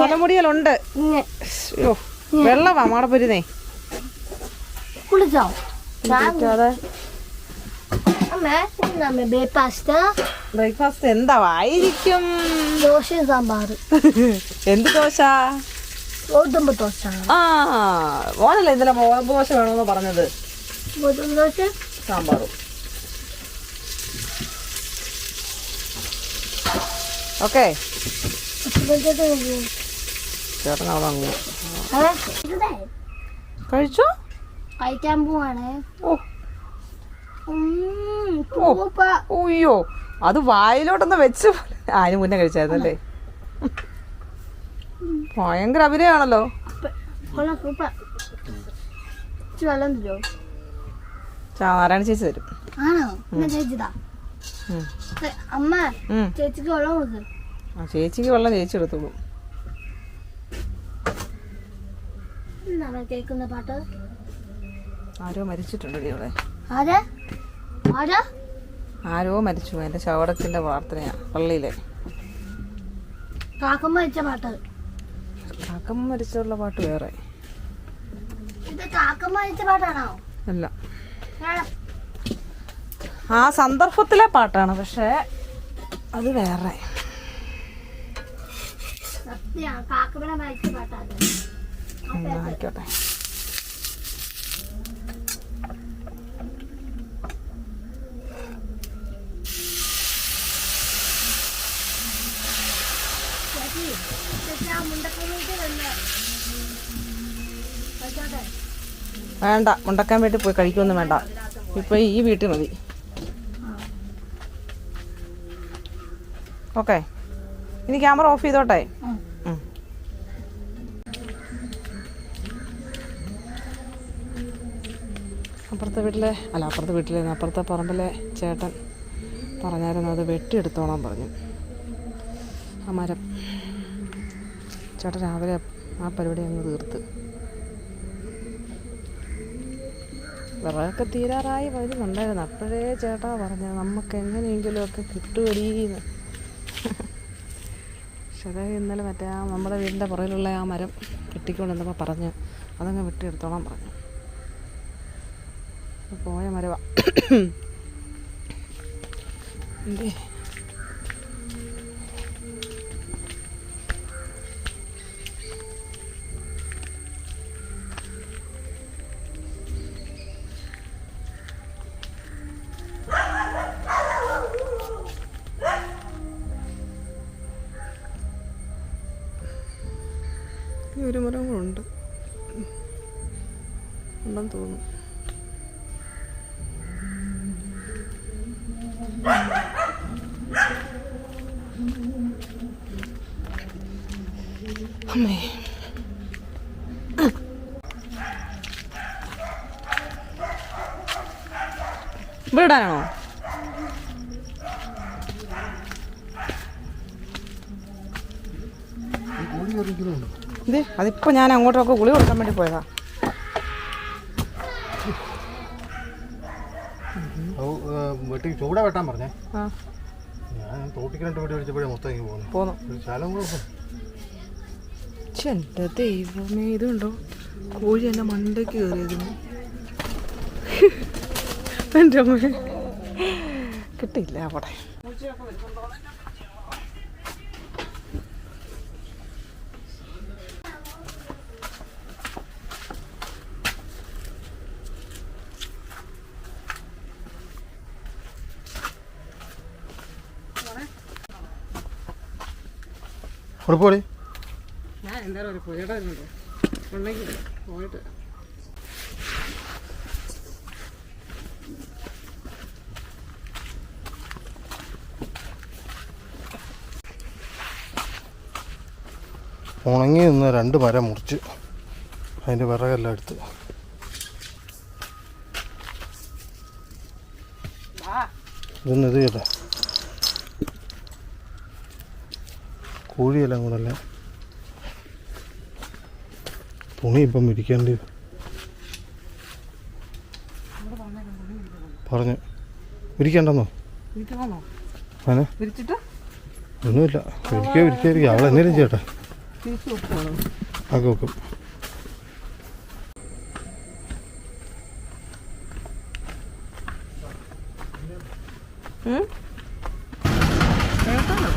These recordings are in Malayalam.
തലമുടികളുണ്ട്. വെള്ളമാ അയ്യോ പൊരുന്നേ. കുളിച്ചോ? ബ്രേക്ക്ഫാസ്റ്റ് എന്താവായിരിക്കും ദോശയും സാമ്പാർ എന്ത് ദോശ? ഗോതമ്പ് ദോശ. ആ മോനല്ലേ ഇന്നലെ ഗോതമ്പ് ദോശ വേണമെന്ന് പറഞ്ഞത്. ഗോതമ്പ് ദോശ? സാമ്പാറും. ഓക്കെ. ചേട്ടൻ അവിടെ അങ്ങ് കഴിച്ചോ? കഴിക്കാൻ പോവാണ്. ഓ. ഉം, ഓ. സൂപ്പർ. അയ്യോ അത് വായിലോട്ടൊന്ന് വെച്ച് അതിന് മുന്നേ കഴിച്ചായിരുന്നല്ലേ? ഭയങ്കര അഭിനയാണല്ലോ വെള്ളം തരുമോ നാരായണ ചേച്ചി തരും. ആണോ? എന്നാ ചേച്ചിതാ. അമ്മ. ചേച്ചിക്ക് വെള്ളം കൊടുക്ക്. ചേച്ചിക്ക് വെള്ളം ചേച്ചി എടുത്തോളൂ കേൾക്കുന്ന പാട്ട്? ആരോ മരിച്ചിട്ടുണ്ട് ഇവിടെ ആരാ? മരിച്ചു. എന്റെ ശവടത്തിന്റെ പ്രാർത്ഥനയാ പള്ളിയിലെ. കാക്കമ്മ മരിച്ച പാട്ട്. കാക്കം മരിച്ചുള്ള പാട്ട് വേറെ. ഇത് മരിച്ച പാട്ടാണോ? അല്ല. ആ സന്ദർഭത്തിലെ പാട്ടാണ് പക്ഷേ അത് വേറെ. ആയിക്കോട്ടെ ചേച്ചി ചേച്ചി ആ മുണ്ടക്കണ്ണീട്ട് വന്ന് വെച്ചോട്ടെ വേണ്ട മുണ്ടക്കാൻ വീട്ടിൽ പോയി കഴിക്കുമൊന്നും വേണ്ട. ഇപ്പോൾ ഈ വീട്ടിൽ മതി. ഓക്കെ. ഇനി ക്യാമറ ഓഫ് ചെയ്തോട്ടെ. അപ്പുറത്തെ വീട്ടിലെ അല്ല അപ്പുറത്തെ വീട്ടിലെ അപ്പുറത്തെ പറമ്പിലെ ചേട്ടൻ പറഞ്ഞായിരുന്നു അത് വെട്ടിയെടുത്തോളാൻ പറഞ്ഞു. ആ മരം. ചേട്ടൻ രാവിലെ ആ പരിപാടി അങ്ങ് തീർത്ത്. വിറകൊക്കെ തീരാറായി വരുന്നുണ്ടായിരുന്നു. അപ്പോഴേ ചേട്ടാ പറഞ്ഞത് നമുക്ക് എങ്ങനെയെങ്കിലുമൊക്കെ കിട്ടുമടീന്ന് പക്ഷെ അത് ഇന്നലെ മറ്റേ ആ നമ്മുടെ വീടിന്റെ പുറകിലുള്ള ആ മരം കെട്ടിക്കൊണ്ടിരുന്നപ്പോൾ പറഞ്ഞ് അതങ്ങ് വെട്ടിയെടുത്തോളാൻ പറഞ്ഞു. പോയ മരവാ. എന്തേ? ഒരു മരം കൂടെ ഉണ്ട് ഉണ്ടെന്ന് തോന്നുന്നു ഇടാനാണോ? ഇത് അതിപ്പോ ഞാൻ അങ്ങോട്ടൊക്കെ ഗുളി കൊടുക്കാൻ വേണ്ടി പോയതാ. വെട്ടി ചൂട വെട്ടാൻ പറഞ്ഞേ. ഞാൻ തോട്ടിക്ക് രണ്ട് വെടി അടിച്ചപ്പോഴേ മൊത്തം ഇങ്ങനെ പോകുന്നു പോന്നു. ഒരു ശാലം കൂടെ ഛെ, എന്റെ ദൈവമേ ഇതുണ്ടോ? കോഴി എന്നെ മണ്ടയ്ക്ക് കയറിയതിന് എന്റെ അമ്മ. കിട്ടിയില്ല അവിടെ. അവിടെ പോടി ഞാൻ എന്തായാലും ഒരു പുഴയുടെ വരുന്നുണ്ടോ. ഉണ്ടെങ്കിൽ പോയിട്ട്. ഉണങ്ങി നിന്ന് രണ്ട് മരം മുറിച്ച് അതിന്റെ വിറകെല്ലാം എടുത്ത്. ഇതൊന്നും ഇത് ചെയ്യട്ടെ. കോഴിയെല്ലാം കൂടെ അല്ലേ? തുണി ഇപ്പം വിരിക്കേണ്ടി പറഞ്ഞു. വിരിക്കണ്ടെന്നോ? ഒന്നുമില്ല. വിരിക്കുക വിരിക്കായിരിക്കും അവളെന്തേലും ചേട്ടാ ചെയ്യട്ടെ. ആക്കി വെക്കും ഉം? കേൾക്കാമോ?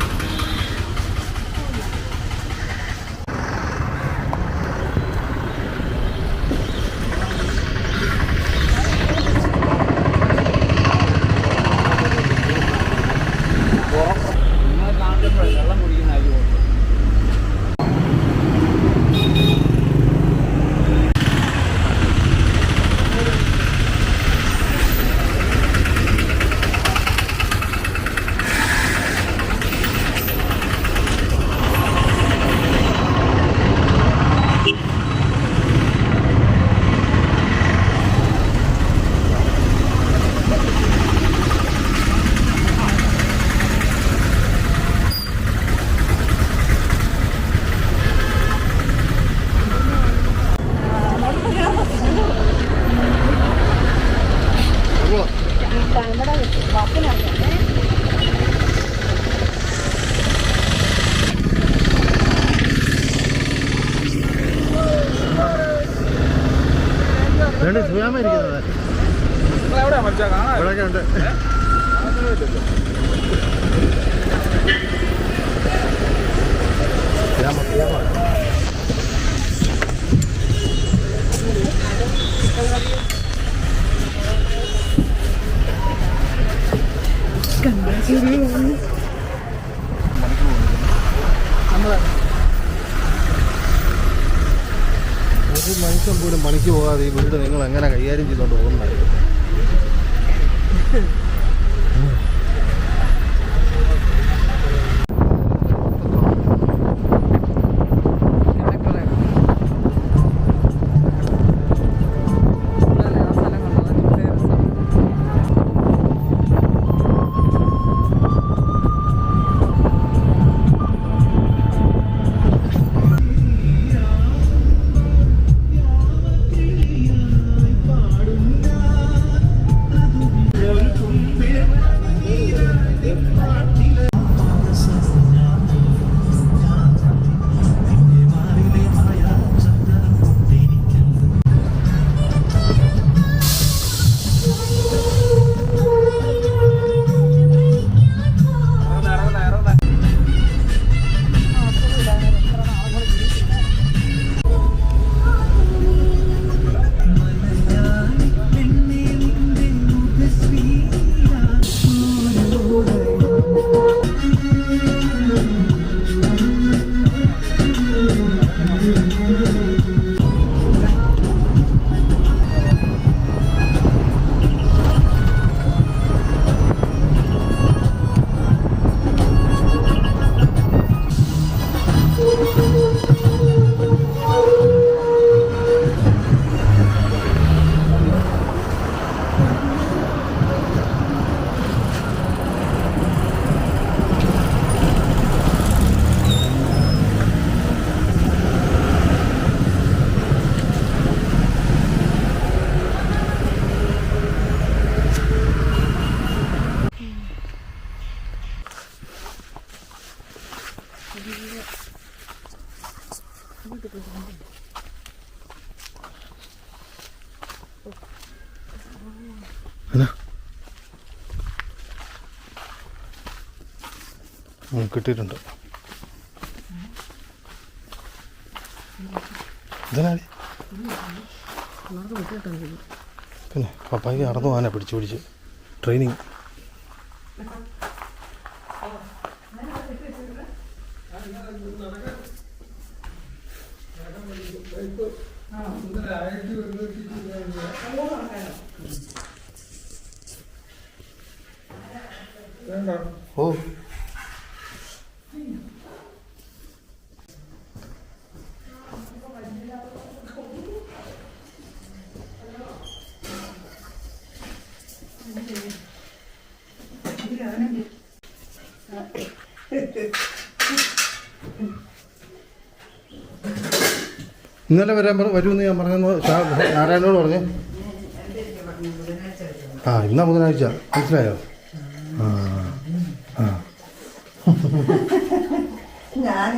സുയാമ ഇരിക്കുന്നത് ഇവിടെയൊക്കെ ഉണ്ട്. ഒരു മനുഷ്യൻ പോലും പണിക്ക് പോകാതെ ഈ വീട് നിങ്ങൾ എങ്ങനെ കിട്ടിയിട്ടുണ്ട്. പിന്നെ പപ്പായ്ക്ക് അറന്നു പോകാനാണ് പിടിച്ചു പിടിച്ച്. ട്രെയിനിങ് ഓ ഇന്നലെ വരാൻ പറ വരുമെന്ന് ഞാൻ പറഞ്ഞു നാരായണനോട് പറഞ്ഞു. ആ ഇന്നാ ബുധനാഴ്ച. മനസ്സിലായോ? ആ ആ. ഞാൻ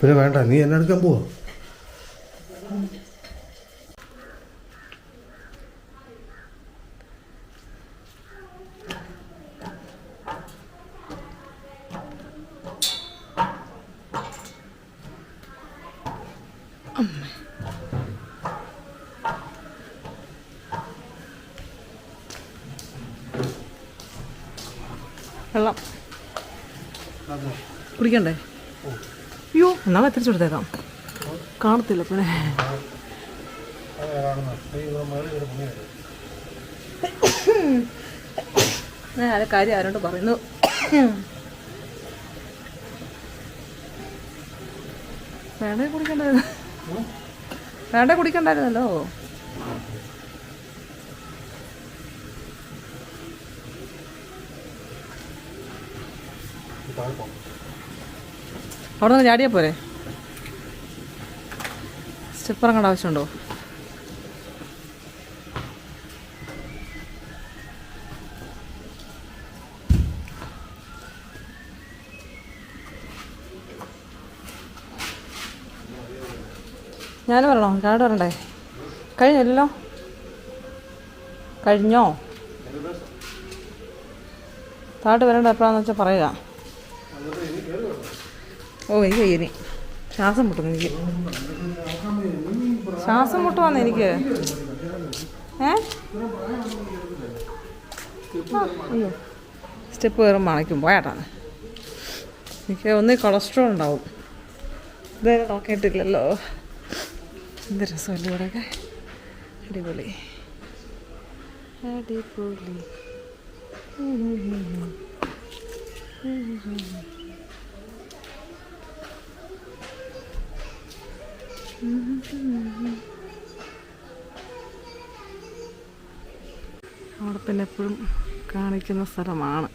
പിന്നെ വേണ്ട നീ എന്നെ എടുക്കാൻ പോവാ. വെള്ളം. കുടിക്കണ്ടേ? അയ്യോ എന്നാ തിരിച്ചു കൊടുത്തേക്കാം. കാണത്തില്ല പിന്നെ ഞാൻ ആ കാര്യം ആരോട് പറയുന്നു? വേണ്ട കുടിക്കണ്ടായിരുന്നു വേണ്ട കുടിക്കണ്ടായിരുന്നല്ലോ. അവിടെ നിന്ന് ചാടിയാൽ പോരെ? സ്റ്റെപ്പ് ഇറങ്ങേണ്ട ആവശ്യമുണ്ടോ? ഞാൻ വരണോ? ഞാനോട് വരണ്ടേ? കഴിഞ്ഞല്ലോ? കഴിഞ്ഞോ? താട്ട് വരണ്ട എപ്പോഴാന്ന് വെച്ചാൽ പറയുക. ഓ എനിക്ക് ഇനി ശ്വാസം മുട്ടുന്നു എനിക്ക്. ശ്വാസം മുട്ടുവാന്ന് എനിക്ക്? ഏ? സ്റ്റെപ്പ് കയറും മണയ്ക്കും. പോയാട്ടാണ് എനിക്ക് ഒന്ന് കൊളസ്ട്രോൾ ഉണ്ടാവും. ഇതുവരെ നോക്കിയിട്ടില്ലല്ലോ എന്ത് രസമല്ലേ ഇവിടെയൊക്കെ? അടിപൊളി. അടിപൊളി. അവിടെ പിന്നെ എപ്പോഴും കാണിക്കുന്ന സ്ഥലമാണ്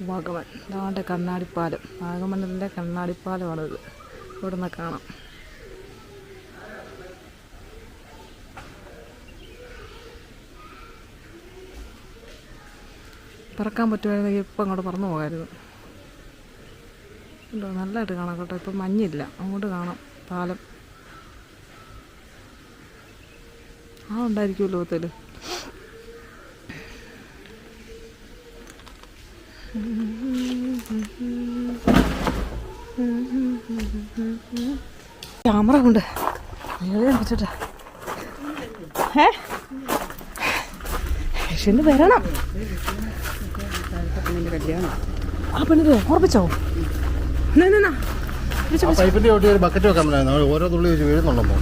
വാഗമൺ. ഇതാണ്ട് കണ്ണാടിപ്പാലം. വാഗമണ്ണിന്റെ കണ്ണാടിപ്പാലമാണിത്. ഇവിടെ നിന്ന് കാണാം. പറക്കാൻ പറ്റുമായിരുന്നെങ്കിൽ ഇപ്പം അങ്ങോട്ട് പറന്നു പോകാമായിരുന്നു. ഉണ്ടോ? നല്ലതായിട്ട് കാണാം കേട്ടോ. ഇപ്പം മഞ്ഞില്ല. അങ്ങോട്ട് കാണാം. പാലം. ആ ഉണ്ടായിരിക്കുമല്ലോ ലോകത്തിൽ ക്യാമറ എഴുതാൻ വെച്ചിട്ട് ഏ വരണം ആ പെണ്ണിത് ഓർപ്പിച്ചോ ബക്കറ്റ് വെക്കാൻ ഓരോ തുള്ളി വെച്ച് വീഴുന്നുണ്ടോ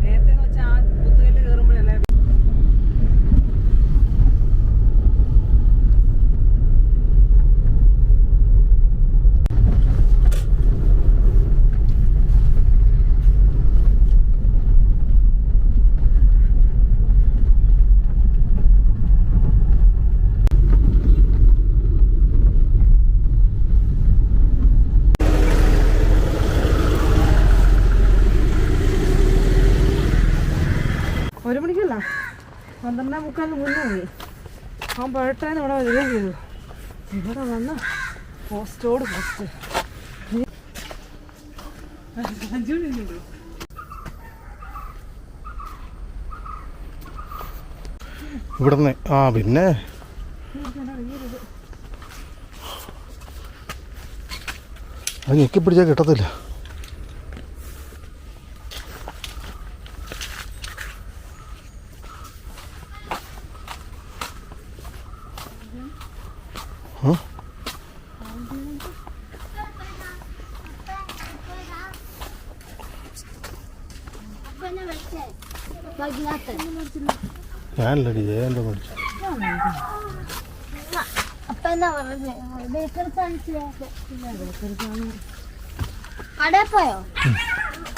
നേരത്തെ എന്ന് വെച്ചാൽ ആ കുത്തുകല്ല് കയറുമ്പോഴല്ലേ ഒരു മണിക്കല്ല പന്ത്രണ്ടേ മുക്കാലിന് മുന്നേ പോയി. അവൻ പഴട്ടാൻ ഇവിടെ വരികയും ചെയ്തു ഇവിടെ വന്ന് പോസ്റ്റോട് പോസ്റ്റ്. ഇവിടുന്ന് ആ പിന്നെ? അത് ഞെക്കി പിടിച്ചാൽ കിട്ടത്തില്ല ആ? അപ്പൊ എന്നെ വെള്ളം വൈകിട്ട് ഞാനല്ലടി ജയന്റെ മേടിച്ചു അപ്പൊ എന്താ പറഞ്ഞത് കടയിൽ പോയോ?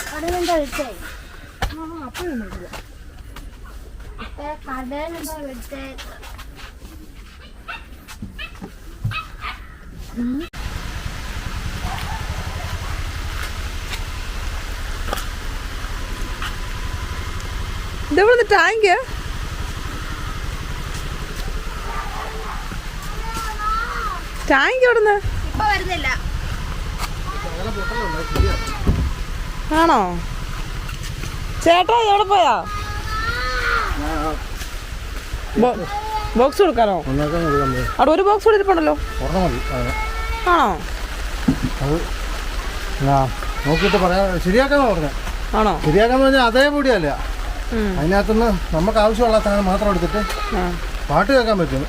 കടയിൽ എന്താ വിട്ടേ അപ്പൊ കടയിൽ എന്താ വിട്ടേ ടാങ്ക് ടാങ്ക് എവിടുന്ന് ഇപ്പൊ വരുന്നില്ല. ആണോ? ചേട്ടാ എവിടെ പോയാ? ബോക്സ് കൊടുക്കാനോ? അവിടെ ഒരു ബോക്സ് കൂടി ഇരിപ്പുണ്ടല്ലോ ആണോ? നോക്കിയിട്ട് പറയാം. ശരിയാക്കാന്ന് പറഞ്ഞത് ആണോ? ശരിയാക്കാന്ന് പറഞ്ഞാൽ അതേ പൊടിയല്ല. അതിനകത്തുനിന്ന് നമുക്ക് ആവശ്യമുള്ള സാധനം മാത്രം എടുത്തിട്ട് പാട്ട് കേൾക്കാൻ പറ്റും.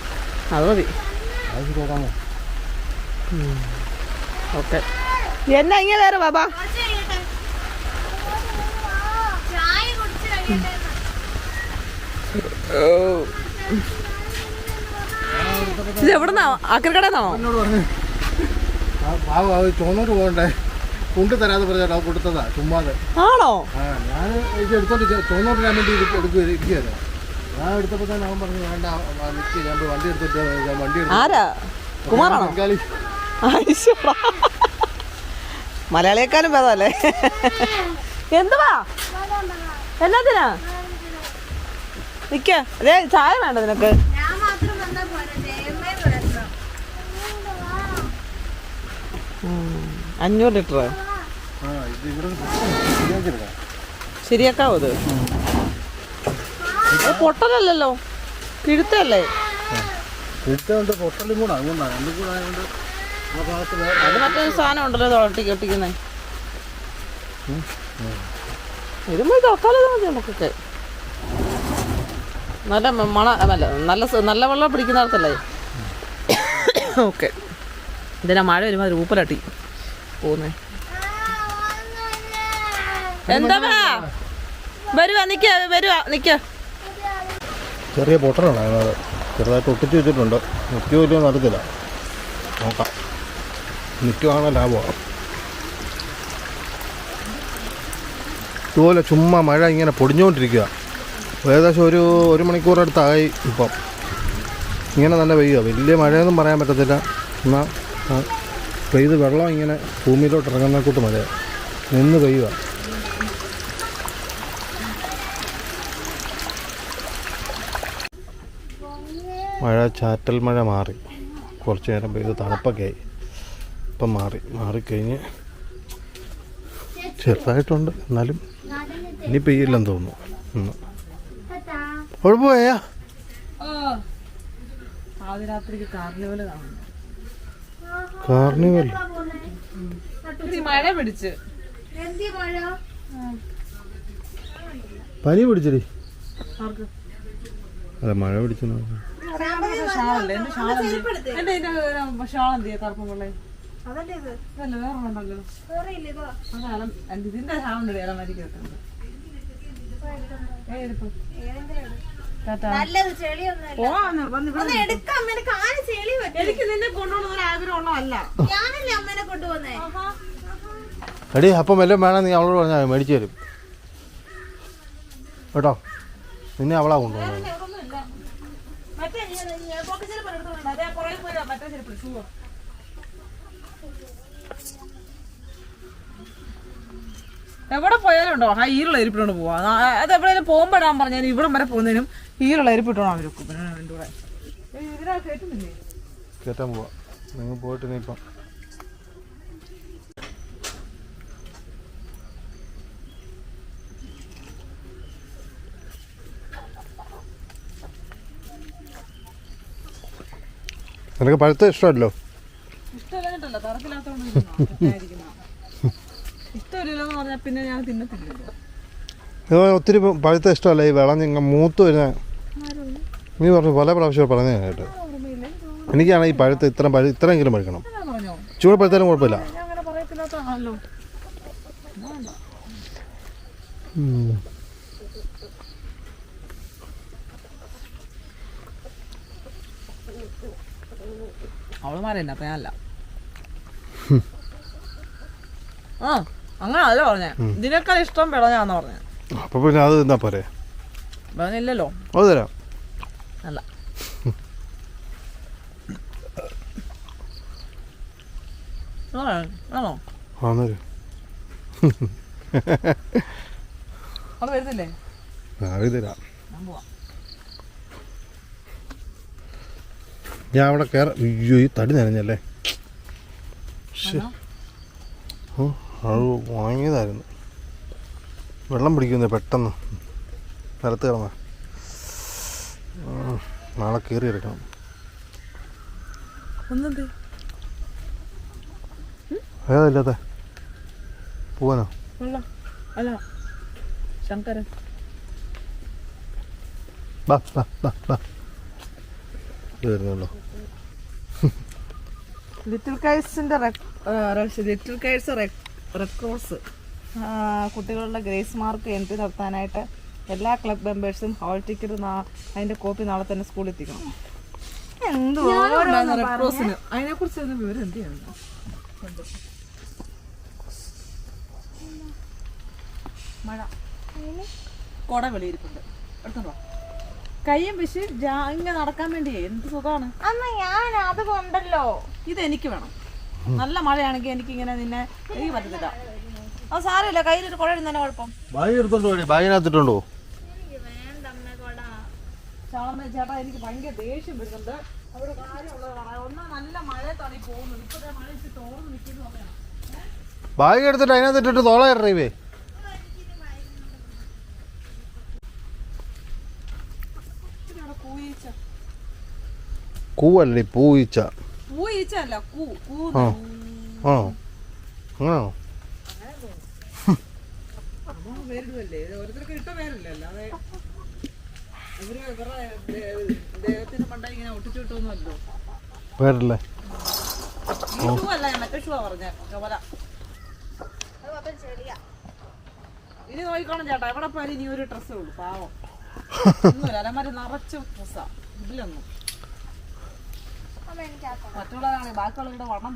അത് മതി. കേൾക്കാമോ? ഓക്കെ. എന്നാ ഇങ്ങനെ വേറെ ബാബാ. ഇത് എവിടെന്നാ? അത് ചുവന്നോട്ട് പോകണ്ടേ. കൊണ്ടു തരാതെ പറഞ്ഞാൽ അത് കൊടുത്തതാ ചുമ്മാതെ. ആണോ? ആ ഞാൻ ഇത് എടുത്തോണ്ട് ഞാൻ വേണ്ടി ഇത് എടുക്കുക ഇരിക്കുകയായിരുന്നു ഞാൻ എടുത്തപ്പോൾ തന്നെ അവൻ പറഞ്ഞു വേണ്ട ആ, ഞാൻ പോയി വണ്ടി എടുത്തിട്ട് ഞാൻ വണ്ടി എടുത്തു ആരാ? കുമാറാണോ? ബംഗാളി. ഐശ്വടാ. മലയാളിയെക്കാളും ഭേദമല്ലേ? എന്തുവാ? എന്നാ നിക്ക. അതേ ചായ വേണ്ട നിനക്ക് ഞാൻ മാത്രം വന്നാ പോരാ ജയമ്മേ വരണം അഞ്ഞൂറ് ലിറ്റർ. ഇത് ശരിയാക്കാവോ ഇത് അത് പൊട്ടലല്ലല്ലോ. കിഴുത്തല്ലേ? ഇട്ടുകൊണ്ട് പൊട്ടലും കൂടെ അതുകൊണ്ടാണ് രണ്ടും കൂടെ ആയതുകൊണ്ട് ആ ഭാഗത്ത് വേറെ അത് മറ്റൊരു സാധനം ഉണ്ടല്ലോ ഇത് ഒട്ടിക്കുന്നേ വരുമ്പോൾ തുറക്കാലോ മതി നമുക്കൊക്കെ. നല്ല മണ അല്ല നല്ല നല്ല വെള്ളം പിടിക്കുന്നിടത്തല്ലേ ഓക്കെ. ഇതിനാ മഴ വരുമ്പോൾ അത് ഊപ്പലട്ടി പോകുന്നേ എന്താ വരുവ നിക്ക വരുവ നിക്ക. ചെറിയ പൊട്ടറാണ് അതിനകത്ത് ചെറുതായിട്ട് ഒട്ടിച്ച് വെച്ചിട്ടുണ്ട്. നിൽക്കുമോ ഇല്ലയോ നടത്തില്ല നോക്കാം. നിൽക്കുവാണോ ലാഭമാണ് ഇതുപോലെ ചുമ്മാ മഴ ഇങ്ങനെ പൊടിഞ്ഞുകൊണ്ടിരിക്കുക ഏകദേശം ഒരു ഒരു മണിക്കൂറടുത്തായി ഇപ്പം. ഇങ്ങനെ നല്ല പെയ്യുക വലിയ മഴയൊന്നും പറയാൻ പറ്റത്തില്ല. എന്നാൽ പെയ്ത് വെള്ളം ഇങ്ങനെ ഭൂമിയിലോട്ട് ഇറങ്ങുന്ന കൂട്ട് മഴ നിന്ന് പെയ്യുക. മഴ ചാറ്റൽ മഴ മാറി. കുറച്ച് നേരം പെയ്ത് തണുപ്പൊക്കെ ആയി. ഇപ്പം മാറി. മാറിക്കഴിഞ്ഞ് ചെറുതായിട്ടുണ്ട്. എന്നാലും ഇനി പെയ്യില്ലെന്ന് തോന്നുന്നു. കുഴപ്പമായാ പാതിരാത്രിക്ക് കാർണിവൽ കാണുന്നു. കാർണിവൽ. മഴ പിടിച്ച്. പനി പിടിച്ചടി. അതെ മഴ പിടിച്ചു ഇതിന്റെ അല്ല ഷാളുണ്ട് ഏതാ ഏതിപ്പോ ടാറ്റാ നല്ലത് ചെളിയൊന്നും എടുക്കാം അമ്മേനെ കാൽ ചെളി എനിക്ക് നിന്നെ കൊണ്ടുപോകുന്ന ഒരു ആഗ്രഹമുള്ളതല്ല. ഞാനല്ലേ അമ്മേനെ കൊണ്ടുപോന്നേ എടി അപ്പം എല്ലാം വേണം നീ അവളോട് പറഞ്ഞാൽ മേടിച്ചു തരും. കേട്ടോ? നിന്നെ അവളാ കൊണ്ടുപോകുന്നത്. എവിടെ പോയാലും ഉണ്ടോ? ആ ഈരുള്ള ഇരിപ്പിനോട് പോവാ. അത് എവിടെയെങ്കിലും പോകുമ്പോഴാൻ പറഞ്ഞാൽ ഇവിടം വരെ പോകുന്നതിനും ഈരുള്ള അരിപ്പ് അവർ അവർക്ക് എന്റെ കൂടെ. കയറ്റാൻ പോവാ. നിങ്ങൾ പോയിട്ട് നീ ഇപ്പം. നിനക്ക് പഴുത്ത ഇഷ്ടമല്ലോ? തറക്കില്ലാത്തോണ്ട് എന്ന് പറഞ്ഞാൽ പിന്നെ ഞാൻ തിന്നത്തില്ലല്ലോ. ഒത്തിരി പഴുത്ത ഇഷ്ടമല്ല. ഈ വിളഞ്ഞ മൂത്ത് വരുന്ന നീ പറഞ്ഞു പല പ്രാവശ്യം പറഞ്ഞു കേട്ട്. എനിക്കാണ് ഈ പഴുത്ത് ഇത്ര പഴു ഇത്രയെങ്കിലും പഴുക്കണം. ചൂട് പഴുത്താലും കുഴപ്പമില്ല. അവളുമാരല്ല അപ്പൊ ഞാനല്ല. ആ അങ്ങനെ പറഞ്ഞേ. ഇതിനേക്കാൾ ഇഷ്ടം പിളഞ്ഞാന്ന് പറഞ്ഞേ. അപ്പോൾ പിന്നെ അത് എന്താ പോരെ പറഞ്ഞില്ലല്ലോ അത് തരാം. അല്ല ആ, ആണോ? ആ അത് വരുന്നില്ലേ? അത് തരാം. ഞാൻ അവിടെ കയറാം അയ്യോ ഈ തടി നനഞ്ഞല്ലേ? അത് വാങ്ങിയതായിരുന്നു. വെള്ളം പിടിക്കുന്നേ പെട്ടെന്ന്. നിലത്ത് കിടന്ന നാളെ കയറി എടുക്കണം ഒന്നെന്തേ ഏതാ ഇല്ലാത്ത പോവാനോ അല്ല ശങ്കരൻ ബാ ബാ ബാ ബാ ഇത് വരുന്നുള്ളൂ ലിറ്റിൽ കൈറ്റ്സിന്റെ ലിറ്റിൽ കൈറ്റ്സ് റെഡ് ക്രോസ് കുട്ടികളുടെ ഗ്രേസ് മാർക്ക് എൻട്രി നടത്താനായിട്ട് എല്ലാ ക്ലബ് മെമ്പേഴ്സും ഹോൾ ടിക്കറ്റ് അതിന്റെ കോപ്പി നാളെ തന്നെ സ്കൂളിൽ എത്തിക്കണം അതിനെ കുറിച്ച് വിവരം എന്ത് ചെയ്യണം? മഴ. കൊട വെളിയിരിപ്പുണ്ട്. കയ്യും വിശ് ഇങ്ങനെ നടക്കാൻ വേണ്ടി എന്ത് സുഖമാണ്? അമ്മ ഞാൻ അത് കൊണ്ടല്ലോ. ഇത് എനിക്ക് വേണം. നല്ല മഴയാണെങ്കിൽ എനിക്ക് ഇങ്ങനെ നിന്നെ എനിക്ക് പറ്റത്തില്ല അത് സാരമില്ല കയ്യിലൊരു കുഴ തന്നെ കുഴപ്പം. ബാഗ് എടുത്തോണ്ട് പോയി ബാഗിനകത്തിട്ടുണ്ടോ ചാളമ്മ ചേട്ടാ എനിക്ക് ഭയങ്കര ദേഷ്യം വരുന്നുണ്ട്. അവിടെ കാര്യമുള്ളത് പറയാം ഒന്നാ നല്ല മഴയത്താണ് ഈ പോകുന്നത്. ഇപ്പോഴത്തെ മഴ ഇച്ചിരി തോർന്ന് നിൽക്കുന്ന സമയമാണ്. ബാഗ് എടുത്തിട്ട് അതിനകത്തിട്ടിട്ട് തോള ഡ്രൈവേ ഇച്ചിരി അവിടെ കൂയിച്ച കൂവല്ലേ പൂയിച്ച. പൂയിച്ച അല്ല കൂ കൂ ആ. ആ. അങ്ങനെയാണോ? അമ്മ പേരിടുമല്ലേ ഓരോരുത്തർക്ക് ഇട്ട പേരല്ലേ അല്ലാതെ ഇവർ ഇവരുടെ ദേഹത്തിന് പണ്ട ഇങ്ങനെ ഒട്ടിച്ചു കിട്ടുമല്ലോ പേരല്ലേ ഈ ഷൂ അല്ല മറ്റേ ഷൂ പറഞ്ഞ ചോല ഇനി നോക്കിക്കോണം ചേട്ടാ. എവിടെ പോയാലും ഇനി ഒരു ഡ്രസ്സേ ഉള്ളൂ പാവം. ഒന്നുമില്ല അലമാരി നിറച്ച് ഡ്രസ്സാ. ഇതിലൊന്നും. മറ്റുള്ളവരാണെങ്കിൽ ബാക്കിയുള്ളവരുടെ വണ്ണം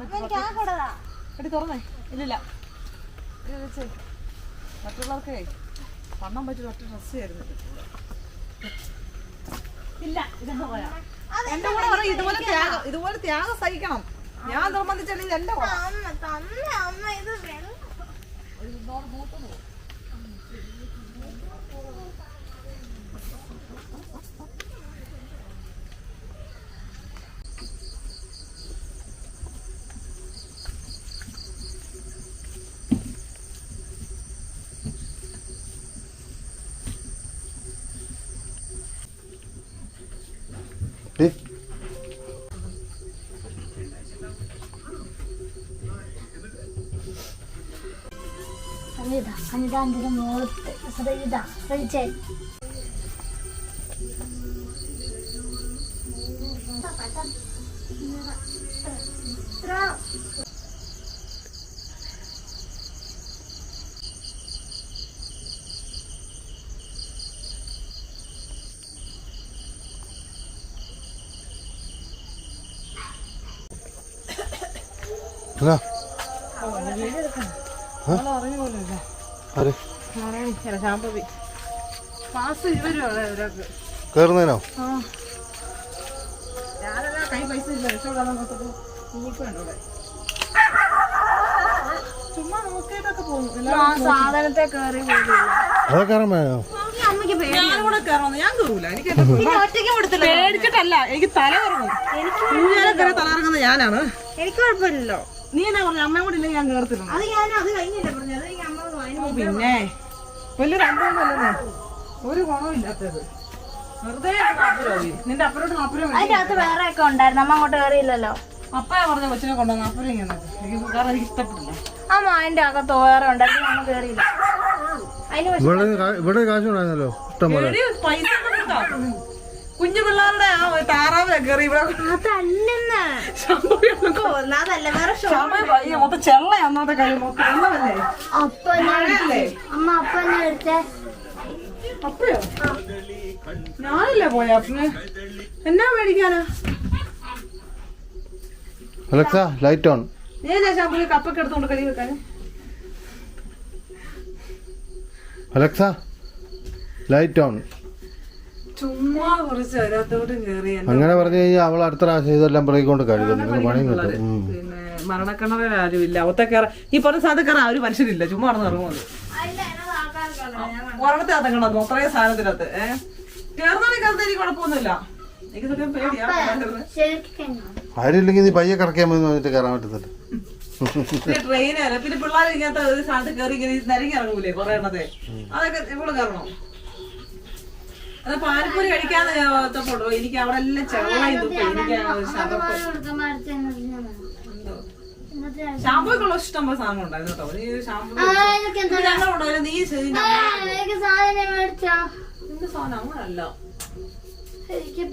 പറ്റി തുറന്നേ. ഇല്ലില്ല. ഇത് വെച്ച്. മറ്റുള്ളവർക്കേ പണം വെച്ച് ഒറ്റ ഡ്രസ്സ് ആയിരുന്നു ഇല്ല ഇതെന്താ പറയാ? എന്റെ കൂടെ പറയും ഇതുപോലെ ത്യാഗം ഇതുപോലെ ത്യാഗം സഹിക്കണം. ഞാൻ നിർബന്ധിച്ചാണെങ്കിൽ എന്റെ കൂടെ അനിത അഞ്ചിന്റെ മുഖത്ത് ശ്രീത ശ്രീചേ അല്ല അറിഞ്ഞ പോലെ ഇല്ല ആര് കയറുന്നതിനോ ഞാനല്ല കൈ പൈസ ഇല്ല രക്ഷപ്പെടാൻ നോക്കത്തത് ഗൂഗിൾ പേ ഉണ്ടോ ഇവിടെ? ചുമ്മാ നോക്കിയിട്ടൊക്കെ പോകുന്നു. ആ സാധനത്തെ കയറി പോയില്ല അതൊക്കെ കയറാൻ വേണോ അമ്മയ്ക്ക് പേടി ഞാനും കൂടെ കയറണം ഞാൻ കയറൂല എനിക്ക് എന്റെ ഒറ്റയ്ക്ക് കൊടുത്തില്ല. പേടിച്ചിട്ടല്ല എനിക്ക് തല കറങ്ങും. ഊഞ്ഞാലെ കയറി തല കറങ്ങുന്നത് ഞാനാണ്. എനിക്ക് കുഴപ്പമില്ലല്ലോ. നീ എന്നാ പറഞ്ഞു? അമ്മയും കൂടെ ഇല്ലെങ്കിൽ ഞാൻ കയറത്തില്ല അത് ഞാൻ അത് കഴിഞ്ഞില്ല പറഞ്ഞത്? അത് അമ്മ അതിന് പിന്നെ. വലിയ രണ്ടൊന്നുമല്ലേ ഒരു ഗുണവും ഇല്ലാത്തത്. വെറുതെ നിന്റെ അപ്പുറോട്ട് നാപ്പുരം അതിന്റെ അകത്ത് വേറെ ഒക്കെ ഉണ്ടായിരുന്നു. അമ്മ അങ്ങോട്ട് കയറിയില്ലല്ലോ അപ്പയാ പറഞ്ഞ കൊച്ചിനെ കൊണ്ടോ നാപ്പുരം ഇങ്ങനെ എനിക്ക് കാരണം എനിക്ക് ഇഷ്ടപ്പെട്ടില്ല ആ അതിന്റെ അകത്ത് വേറെ ഉണ്ടായിരുന്നു അമ്മ കയറിയില്ല അതിന് ഇവിടെ കാശുണ്ടായിരുന്നല്ലോ ഇവിടെ കാശ് ഉണ്ടായിരുന്നല്ലോ ഇഷ്ടം പോലെ. പൈസ? കുഞ്ഞു പിള്ളേരുടെ ആ താറാവ് കയറി ഇവിടെ. അതല്ലെന്ന്. അതല്ല വേറെ ഷോ ക്ഷമ പയ്യ മൊത്തം ചെള്ള അന്നത്തെ കഴിയും മൊത്തം വെള്ളമല്ലേ അപ്പനെ മഴയല്ലേ അമ്മ എടുത്തേ. അപ്പയോ? ഞാനല്ലേ പോയ അപ്പന്? എന്നാ മേടിക്കാനാ? അലക്സ ലൈറ്റ് ഓൺ എന്നാ ശാമ്പൂൽ കപ്പൊക്കെ എടുത്തോണ്ട് കഴുകി വെക്കാൻ അലക്സ ലൈറ്റ് ഓൺ ചുമ്മാ കുറച്ച് അതിനകത്തോട്ട് കയറി അങ്ങനെ പറഞ്ഞു കഴിഞ്ഞാൽ അവൾ അടുത്ത പ്രാവശ്യം ഇതെല്ലാം പിറകിക്കൊണ്ട് കഴിയും കിട്ടും. ഉം. പിന്നെ മരണക്കിണറിൽ ആരും ഇല്ല അവത്തെ കയറ ഈ പറഞ്ഞ സാധനം കയറാൻ ഒരു മനുഷ്യരില്ല. ചുമ്മാ നടന്ന് ഇറങ്ങുന്നത്. ഒരെണ്ണത്തെ അതെങ്ങണോ അത്രയും സാധനത്തിനകത്ത്. ഏഹ് കയറുന്നതിന് കയറുന്ന എനിക്ക് കുഴപ്പമൊന്നുമില്ല. എനിക്ക് സത്യം പേടിയാ. നീ പയ്യെ കറക്കാൻ മതി എന്ന് പറഞ്ഞിട്ട് കയറാൻ പറ്റത്തില്ല. പിന്നെ ട്രെയിനല്ല പിന്നെ പിള്ളേർ ഇങ്ങനത്തെ ഒരു സ്ഥലത്ത് കയറി ഇങ്ങനെ നരങ്ങി ഇറങ്ങൂലേ കുറെ എണ്ണത്തെ? അതൊക്കെ ഇവിടെ കയറണോ അത് പാനിപ്പൂരി കഴിക്കാന്ന് എനിക്ക് അവിടെ എല്ലാം ചെള്ളായി തുപ്പി എനിക്ക് ഷാമ്പൂക്കുള്ള ഇഷ്ടം പോലെ സാധനം ഉണ്ടായിരുന്നു കേട്ടോ. നീ ഷാമ്പൂ നീ സാധനം അങ്ങനല്ല. എനിക്ക്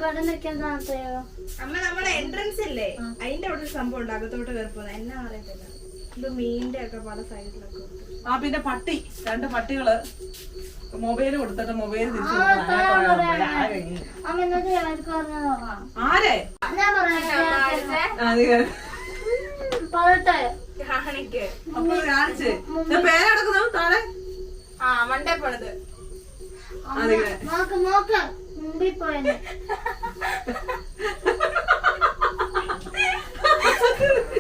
താല്പര്യമോ അമ്മ നമ്മളെ എൻട്രൻസ് ഇല്ലേ? അതിന്റെ അവിടെ ഒരു സംഭവം ഉണ്ട്. അകത്തോട്ട് കയറിപ്പോന്നെ എന്നാ അറിയത്തില്ല. ഇത് മീനിന്റെ ഒക്കെ പല സൈഡിലൊക്കെ ഉണ്ട്. ആ പിന്നെ പട്ടി. രണ്ട് പട്ടികൾ മൊബൈൽ കൊടുത്തിട്ട് മൊബൈൽ തിരിച്ചു ആരെ? അപ്പൊ കാണിച്ച്. പേരെടുക്കുന്നു? താഴെ? ആ മണ്ടേ പോണത്. നോക്ക് നോക്ക്. മുമ്പിൽ പോയെന്ന്.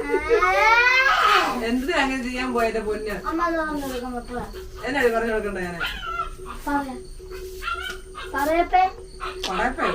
എന്തിനാ അങ്ങനെ ചെയ്യാൻ പോയത് പൊന്ന്? എന്നാടി പറഞ്ഞു കൊടുക്കണ്ട ഞാൻ? പറയപ്പേ പറയപ്പേ